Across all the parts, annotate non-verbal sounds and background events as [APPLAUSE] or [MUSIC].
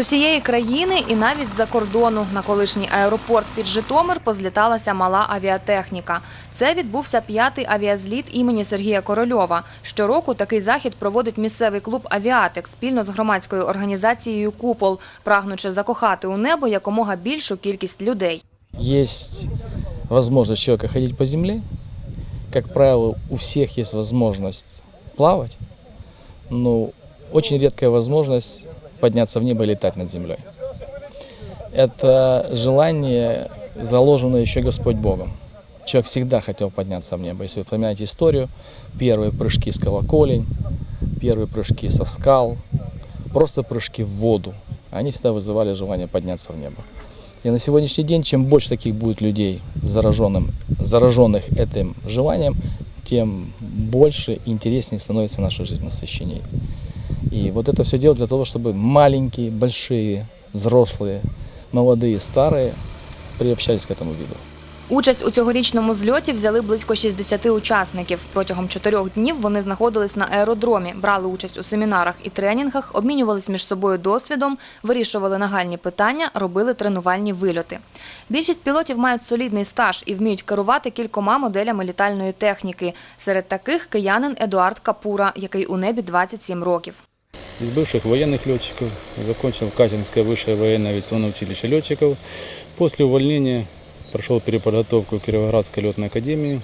Усієї країни і навіть з-за кордону на колишній аеропорт під Житомир позліталася мала авіатехніка. Це відбувся п'ятий авіазліт імені Сергія Корольова. Щороку такий захід проводить місцевий клуб Авіатек спільно з громадською організацією Купол, прагнучи закохати у небо якомога більшу кількість людей. Есть возможность человека ходить по земле. Как правило, у всех есть возможность плавать, но очень редкая возможность подняться в небо и летать над землей. Это желание заложено еще Господь Богом. Человек всегда хотел подняться в небо. Если вы вспоминаете историю, первые прыжки с колоколень, первые прыжки со скал, просто прыжки в воду, они всегда вызывали желание подняться в небо. И на сегодняшний день, чем больше таких будет людей, зараженным, зараженных этим желанием, тем больше и интереснее становится наша жизнь насыщенней. И вот это все делать для того, чтобы маленькие, большие, взрослые, молодые, старые приобщались к этому виду. Участь у цьогорічному зльоті взяли близько 60 учасників. Протягом чотирьох днів вони знаходились на аеродромі, брали участь у семінарах і тренінгах, обмінювались між собою досвідом, вирішували нагальні питання, робили тренувальні вильоти. Більшість пілотів мають солідний стаж і вміють керувати кількома моделями літальної техніки. Серед таких киянин Едуард Капура, який у небі 27 років. Из бывших военных летчиков закончил Катинское высшее военное авиационное училище летчиков. После увольнения прошел переподготовку в Кировоградской летной академии.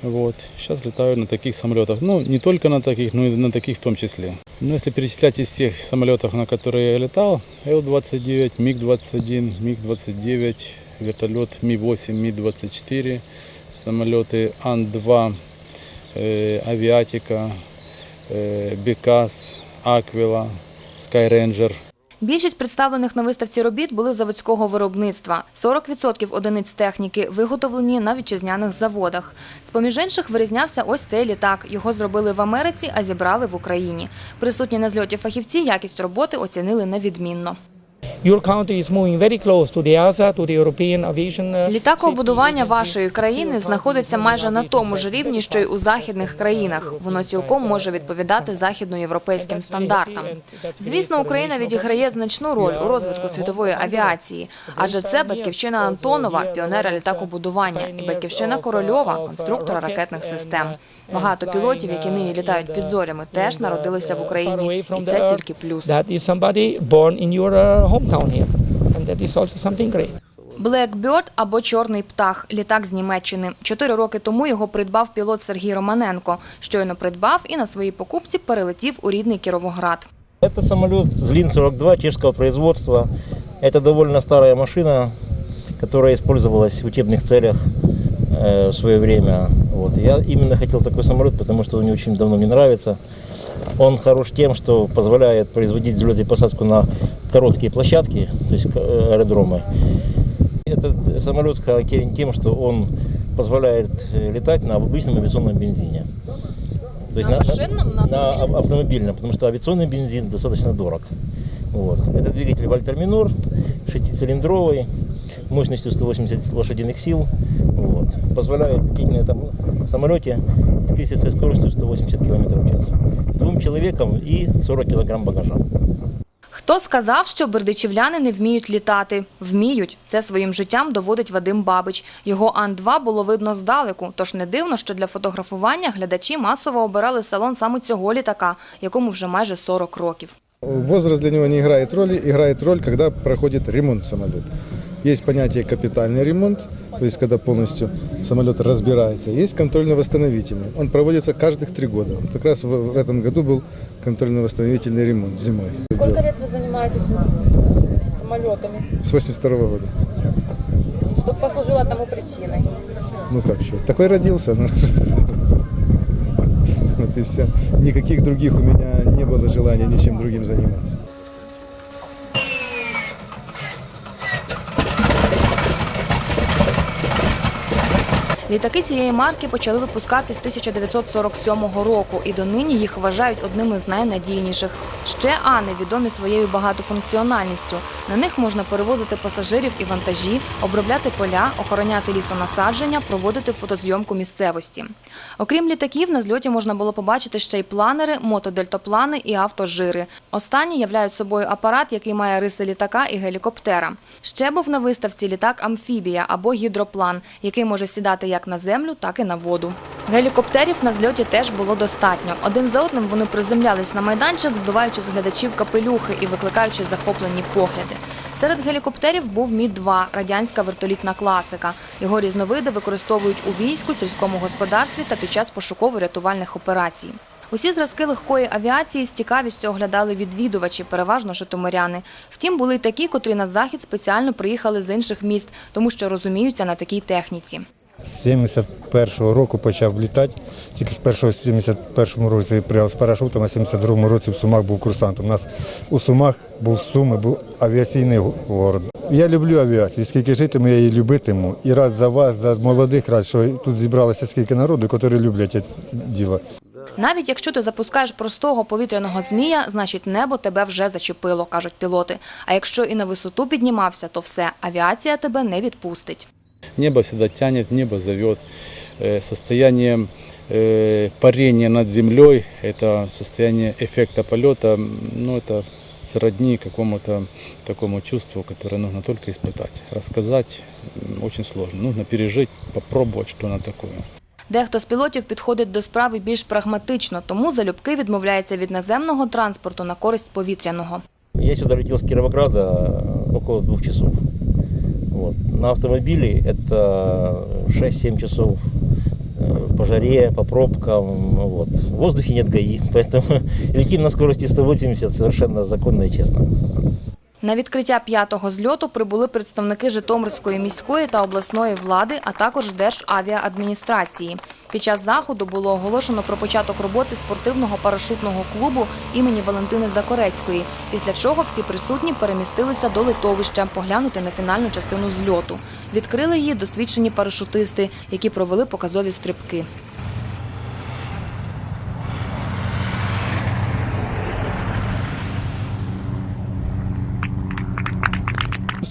Вот. Сейчас летаю на таких самолетах. Ну, не только на таких, но и на таких в том числе. Но если перечислять из всех самолетов, на которые я летал, Л-29, МиГ-21, МиГ-29, вертолет Ми-8, Ми-24, самолеты Ан-2, э, Авиатика, э, Бекас, Аквила, Скайренджер. Більшість представлених на виставці робіт були заводського виробництва. 40% одиниць техніки виготовлені на вітчизняних заводах. З-поміж інших вирізнявся ось цей літак. Його зробили в Америці, а зібрали в Україні. Присутні на зльоті фахівці якість роботи оцінили невідмінно. Your country is moving very close to the EASA, to the European Aviation. uh, вашої країни знаходиться майже на тому ж рівні, що й у західних країнах. Воно цілком може відповідати західноєвропейським стандартам. Звісно, Україна відіграє значну роль у розвитку світової авіації, адже це батьківщина Антонова, піонера літакобудування, і батьківщина Корольова, конструктора ракетних систем. Багато пілотів, які нині літають під зорями, теж народилися в Україні, і це тільки плюс. That is somebody born in your uh, hometown here. And that is also something great. Blackbird або чорний птах літак з Німеччини. Чотири роки тому його придбав пілот Сергій Романенко. Щойно придбав і на своїй покупці перелетів у рідний Кіровоград. Это самолет Злин-42 чешского производства. Это довольно старая машина, которая использовалась в учебных целях Э, в свое время. Вот. Я именно хотел такой самолет, потому что он мне очень давно мне нравится. Он хорош тем, что позволяет производить взлет и посадку на короткие площадки, то есть э, аэродромы. Этот самолет характерен тем, что он позволяет э, летать на обычном авиационном бензине. То есть на, машинном, на, ав- автомобильном, потому что авиационный бензин достаточно дорог. Вот. Это двигатель Вальтер Минор, шестицилиндровый, мощностью 180 лошадиных сил. Вот. Позволяет лететь на этом самолете с крейсерской скоростью 180 км в час. Двум человекам и 40 килограмм багажа. Хто сказав, що бердичівляни не вміють літати? Вміють. Це своїм життям доводить Вадим Бабич. Його Ан-2 було видно здалеку, тож не дивно, що для фотографування глядачі масово обирали салон саме цього літака, якому вже майже 40 років. Возраст для него не играет роли, играет роль, когда проходит ремонт самолета. Есть понятие капитальный ремонт, то есть когда полностью самолет разбирается. Есть контрольно-восстановительный. Он проводится каждых три года. Как раз в, этом году был контрольно-восстановительный ремонт зимой. Сколько лет вы занимаетесь самолетами? С 82 года. Что послужило тому причиной? Ну как что, такой родился. Ну, [LAUGHS] вот и все. Никаких других у меня не было желания ничем другим заниматься. Літаки цієї марки почали випускати з 1947 року, і донині їх вважають одними з найнадійніших. Ще Ани відомі своєю багатофункціональністю. На них можна перевозити пасажирів і вантажі, обробляти поля, охороняти лісонасадження, проводити фотозйомку місцевості. Окрім літаків, на зльоті можна було побачити ще й планери, мотодельтаплани і автожири. Останні являють собою апарат, який має риси літака і гелікоптера. Ще був на виставці літак амфібія або гідроплан, який може сідати як на землю, так і на воду. Гелікоптерів на зльоті теж було достатньо. Один за одним вони приземлялись на майданчик, здуваючи з глядачів капелюхи і викликаючи захоплені погляди. Серед гелікоптерів був Мі-2 – радянська вертолітна класика. Його різновиди використовують у війську, сільському господарстві та під час пошуково-рятувальних операцій. Усі зразки легкої авіації з цікавістю оглядали відвідувачі, переважно житомиряни. Втім, були й такі, котрі на захід спеціально приїхали з інших міст, тому що розуміються на такій техніці. З 71-го року почав літати. Тільки з першого 71-му році приїхав з парашутом, а в 72-му році в Сумах був курсантом. У нас у Сумах був Суми, був авіаційний город. Я люблю авіацію, скільки житиму, я її любитиму. І раз за вас, за молодих, раз, що тут зібралося скільки народу, які люблять це діло. Навіть якщо ти запускаєш простого повітряного змія, значить небо тебе вже зачепило, кажуть пілоти. А якщо і на висоту піднімався, то все, авіація тебе не відпустить. Небо всегда тянет, небо зовет. Э, Состояние э, парения над землей, это состояние эффекта полета, м, ну это сродни какому-то такому чувству, которое нужно только испытать. Рассказать м, очень сложно, нужно пережить, попробовать, что оно такое. Дехто з пілотів підходить до справи більш прагматично, тому залюбки відмовляється від наземного транспорту на користь повітряного. Я сюда летел с Кировограда э, около двух часов. Вот. На автомобиле это 6-7 часов э, по жаре, по пробкам. Вот. В воздухе нет ГАИ, [LAUGHS] поэтому летим на скорости 180 совершенно законно и честно. На відкриття п'ятого зльоту прибули представники Житомирської міської та обласної влади, а також Державіаадміністрації. Під час заходу було оголошено про початок роботи спортивного парашутного клубу імені Валентини Закорецької, після чого всі присутні перемістилися до литовища поглянути на фінальну частину зльоту. Відкрили її досвідчені парашутисти, які провели показові стрибки.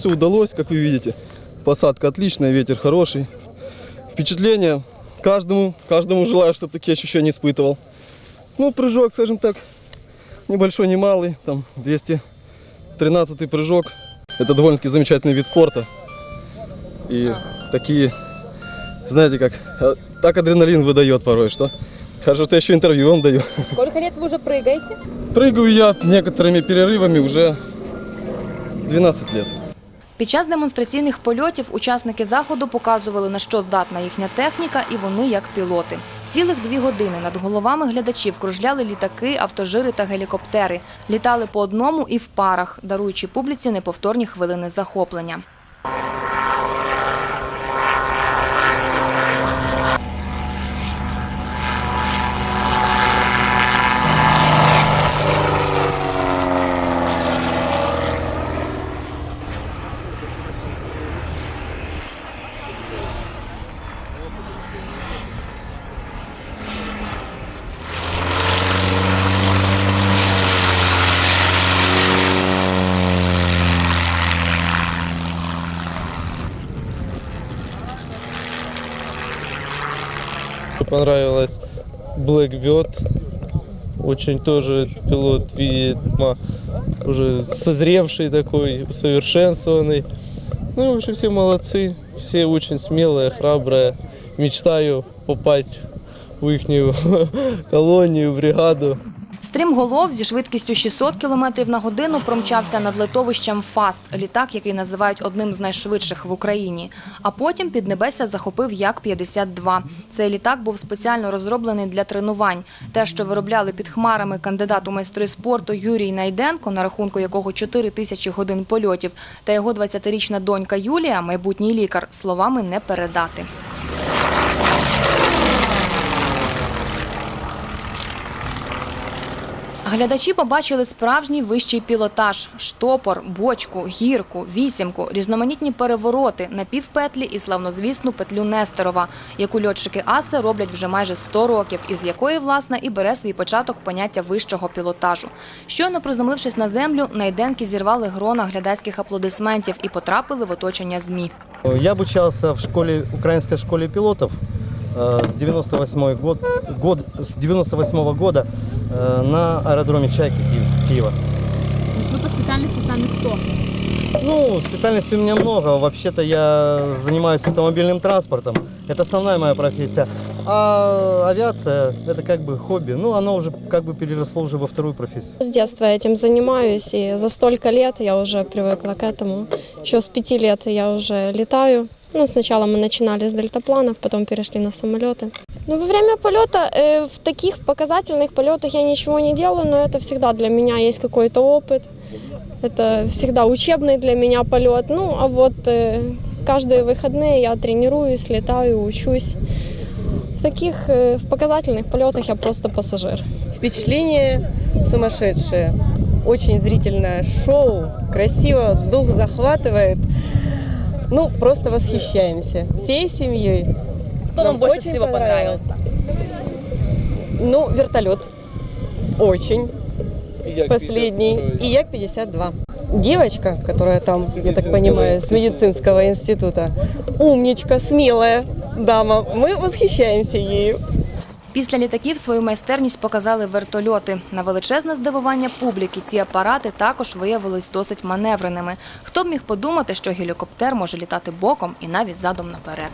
Все удалось, как вы видите. Посадка отличная, ветер хороший. Впечатление каждому, каждому желаю, чтобы такие ощущения испытывал. Ну, прыжок, скажем так, небольшой, немалый, там 213 прыжок. Это довольно-таки замечательный вид спорта. И такие, знаете как, э, так адреналин выдает порой, что хорошо, что я еще интервью вам даю. Сколько лет вы уже прыгаете? Прыгаю я некоторыми перерывами уже 12 лет. Під час демонстраційних польотів учасники заходу показували, на що здатна їхня техніка, і вони як пілоти. Цілих дві години над головами глядачів кружляли літаки, автожири та гелікоптери. Літали по одному і в парах, даруючи публіці неповторні хвилини захоплення. Понравилось Blackbird. Очень тоже пилот, видимо, уже созревший такой, усовершенствованный. Ну, в общем, все молодцы, все очень смелые, храбрые. Мечтаю попасть в их колонию, бригаду. Стрімголов зі швидкістю 600 км на годину промчався над литовищем Фаст, літак, який називають одним з найшвидших в Україні. А потім Піднебесся захопив Як-52. Цей літак був спеціально розроблений для тренувань. Те, що виробляли під хмарами кандидат у майстри спорту Юрій Найденко, на рахунку якого 4 тисячі годин польотів, та його 20-річна донька Юлія, майбутній лікар, словами не передати. Глядачі побачили справжній вищий пілотаж – штопор, бочку, гірку, вісімку, різноманітні перевороти, напівпетлі і славнозвісну петлю Нестерова, яку льотчики АСи роблять вже майже 100 років, із якої, власне, і бере свій початок поняття вищого пілотажу. Щойно приземлившись на землю, найденки зірвали грона глядацьких аплодисментів і потрапили в оточення ЗМІ. Я обучался в школе, украинской школе пилотов э, с 98 год, год, с 98 года э, на аэродроме Чайка Киев- Киева. Ви по спеціальності саме хто? Ну, специальностей у меня много. Вообще-то я занимаюсь автомобильным транспортом. Это основная моя профессия. А авиация – это как бы хобби. Ну, оно уже как бы переросло уже во вторую профессию. С детства этим занимаюсь, и за столько лет я уже привыкла к этому. Еще с пяти лет я уже летаю. Ну, сначала мы начинали с дельтапланов, потом перешли на самолеты. Ну, во время полета, э, в таких показательных полетах я ничего не делаю, но это всегда для меня есть какой-то опыт. Это всегда учебный для меня полет. Ну, а вот э, каждые выходные я тренируюсь, летаю, учусь. В таких э, в показательных полетах я просто пассажир. Впечатление сумасшедшее. Очень зрительное шоу, красиво, дух захватывает. Ну, просто восхищаемся всей семьей. Кто вам больше всего понравился? Ну, вертолет. Очень. Последний. И Як-52. Девочка, которая там, я так понимаю, с медицинского института, умничка, смелая дама. Мы восхищаемся ею. Після літаків свою майстерність показали вертольоти. На величезне здивування публіки ці апарати також виявились досить маневреними. Хто б міг подумати, що гелікоптер може літати боком і навіть задом наперед.